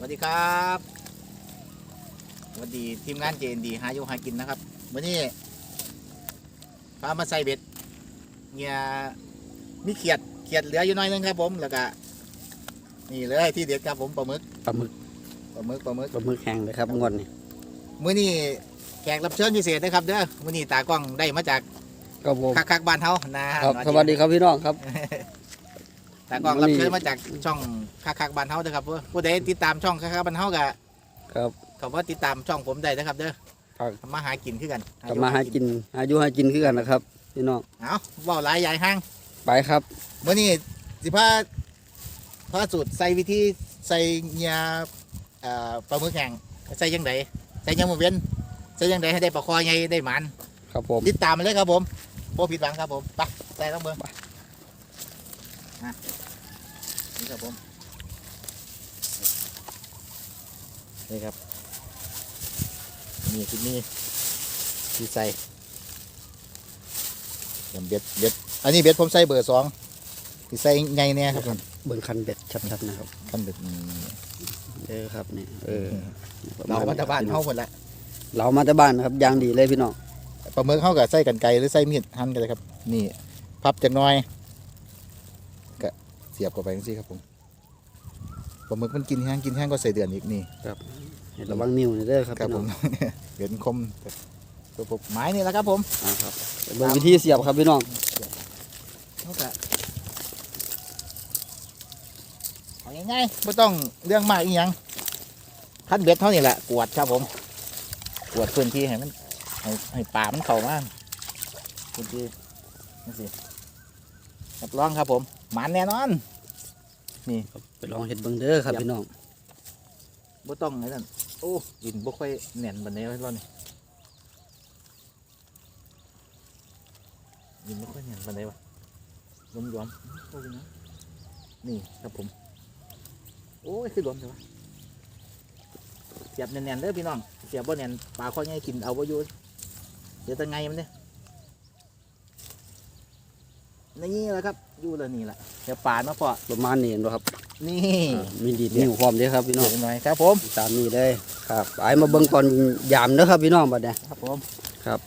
วัสดีครับสวัสดีทีมงานเจนดีหาอยู่หากินนะครับวันนี้พามาใส่เบ็ดเนี่ยมีเขียดเขียดเหลืออยู่น้อยนึงครับผมแล้วก็นี่เลยที่เด็ดครับผมปลาหมึกปลาหมึกปลาหมึกปลาหมึกปลาหมึกแห้งเลยครับงวดนี้มื้อนี้แขกรับเชิญพิเศษนะครับเด้อมื้อนี้ตากล้องได้มาจากครับผมคักๆบ้านเฮานะครับสวัสดีครับพี่น้องครับ ตากล้องมื้รัอบนี้เชิญมาจากช่องคักๆบ้านเฮาเด้อครับผู้ใดติดตามช่องคักๆบ้านเฮาก็ครับเขาว่าติดตามช่องผมได้นะครับเด้อครับทำมาหากินคือกันกลับมาหากินหาอยู่หากินคือกันนะครับพี่น้องเอาเว่าหลายใหญ่ห้างไปครับเมื่อนี้สิพาพาสูตรใส่วิธีใส่เงียเอ่อปลาหมึกแห้งใส่ยังไงใส่ยังมือเว้นใส่ยังไงให้ได้ปลาคอใหญ่ได้หมันครับผมติดตามมาเลยครับผมโปผิดหวังครับผมไปใส่ต้องเบิ้ง นะนี่ครับผมนี่ครับนี่คือนี่ที่ใส่เดี๋ยวเบ็ดเบ็ดอันนี้เบ็ดผมใส่เบอร์สองที่ใส่ไงเนี่ยครับผมเบิ่งคันเบ็ดชัดๆนะครับคันเบ็ดนี่เออครับนี่เออเรามาจากบ้านเขาหมดละเรามาจากบ้านนะครับอยางดีเลยพี่น้องปลาหมึกเขากับใส่กันไกรหรือใส่มีดหั่นกันเลยครับ นี่ พับจังน้อยก็เสียบเข้าไปจังซี่ครับผมปลาหมึกมันกินแห้งกินแห้งก็ใส่เดือนอีกนี่ให้ระวังนิ้วนี่เด้อครับครับพี่ผน้อมงเห็นคมตัวผมไม้นี่แหละครับผมอ่าครับเบิ่งวิธีเสียบครับพี่น้องเขาก็เอาง่ายๆไม่ต้องเรื่องมากอีหยังคันเบ็ดเท่านี้แหละกวดครับผมกวดพื้นที่ให้มันให้ให้ป่ามันเข้ามาพื้นที่นี่สิรับรองครับผมห มันแน่นอนไปลองเห็ดเบิ่งเด้อครับพี่น้องบ่ต้องไอ้นั่นโอ้ดินบ่ค่อยแน่นบันไดไว้ร้อนนี่ดินบ่ค่อยแน่นบันไดวะลมหลวมโอ้ยนะนี่ครับผม โอ้ยคือหลวมใช่ปะเสียบแน่นๆเด้อพี่น้องเสียบบ่แน่นปลาข้อง่ายกินเอาบ่อยู่เดี๋ยวจะไงมันเนี่ย นี่แหละครับอยู่แล้วนี่แหละเดี๋ยวปลามาพอประมาณนี้เห็นบ่ครับนี่อ่ามีดีดนิ้วพร้อมเด้อครับพี่น้องเดี๋ยวหน่อยครับผมตามนี้เลยครับไปมาเบิ่งตอนยามเด้อครับพี่น้องบัดเนี้ยครับผมครับ